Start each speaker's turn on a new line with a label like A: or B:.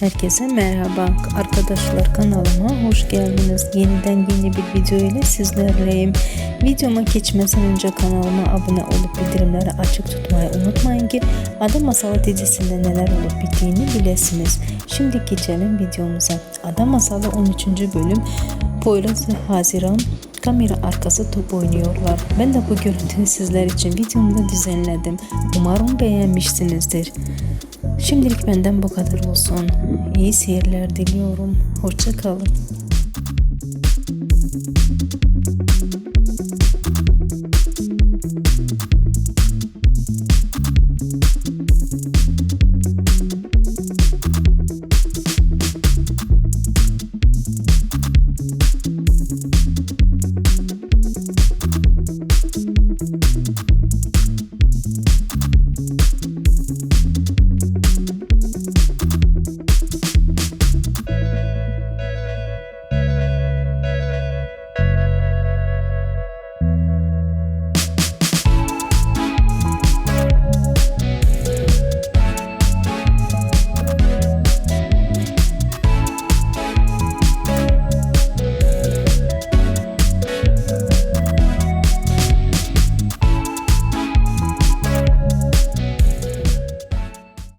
A: Herkese merhaba arkadaşlar kanalıma hoş geldiniz. Yeniden yeni bir video ile sizlerleyim. Videoma geçmeden önce kanalıma abone olup bildirimleri açık tutmayı unutmayın ki Ada Masalı dizisinde neler olup bittiğini bilesiniz. Şimdi geçelim videomuza. Ada Masalı 13. bölüm Poyraz ve Haziran kamera arkası top oynuyorlar. Ben de bu görüntüyü sizler için videomda düzenledim. Umarım beğenmişsinizdir. Şimdilik benden bu kadar olsun. İyi seyirler diliyorum. Hoşçakalın. Thank you.